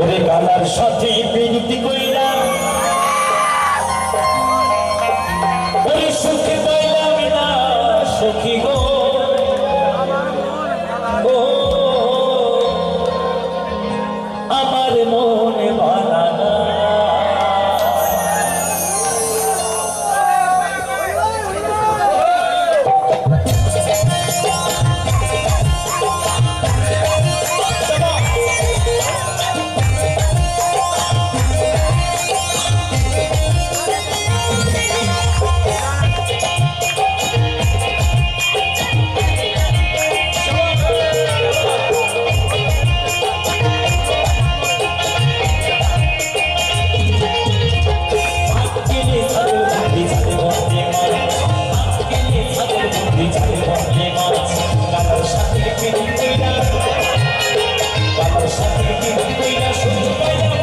ওরে গালার সাথে বিনতি কইলাম কালার সাথে কিনি কইরা শুধু পাইলাম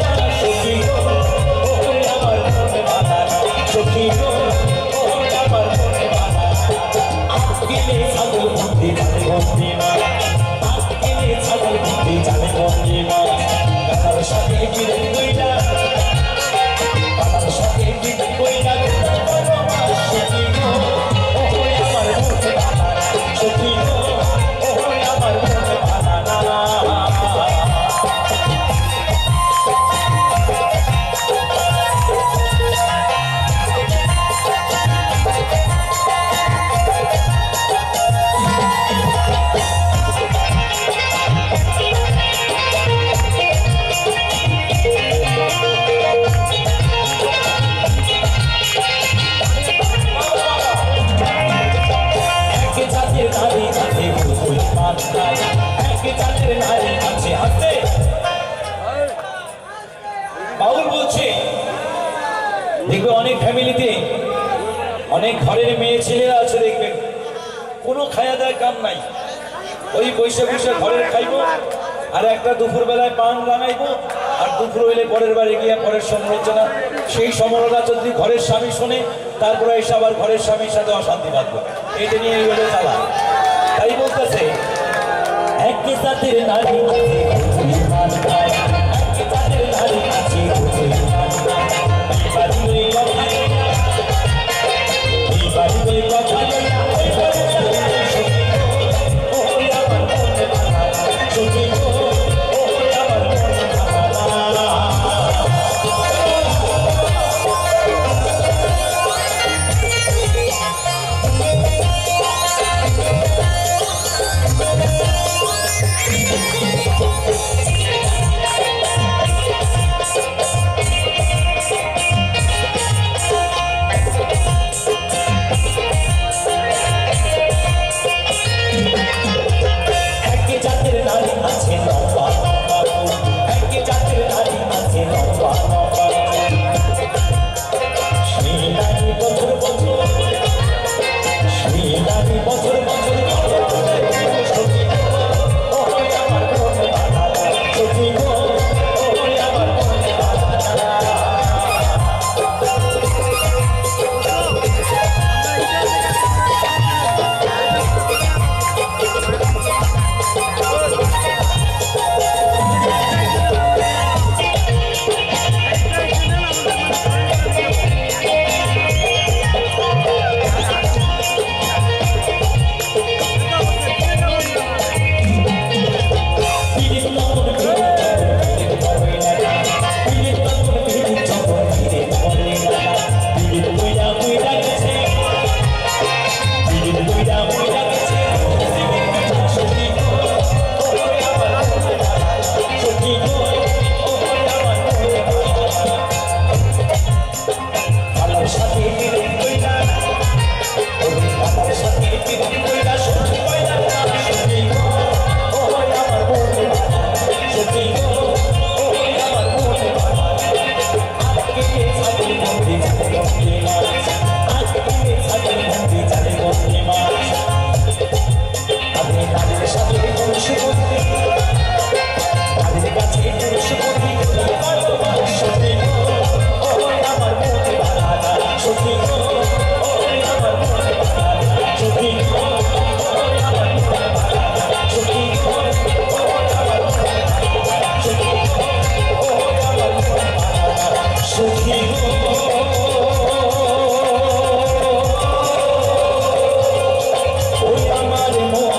অনেক ফ্যামিলিতে, অনেক ঘরের মেয়ে ছেলেরা আছে, দেখবেন। কোনো খায়া দেয় কাম নাই। ওই বৈশাখ বৈশাখ ঘরের খাইবো, আর একটা দুপুর বেলায় পান রাঙাইবো আর দুপুর হইলে পরের বাড়ি গিয়ে পরের সমালোচনা। সেই সমালোচনা যদি ঘরের স্বামী শোনে, তারপরে এসে আবার ঘরের স্বামীর সাথে অশান্তি বাঁধবো। এটা নিয়ে এই হলো চালা। তাই বলতেছে এক জাতের নারী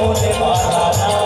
মনে না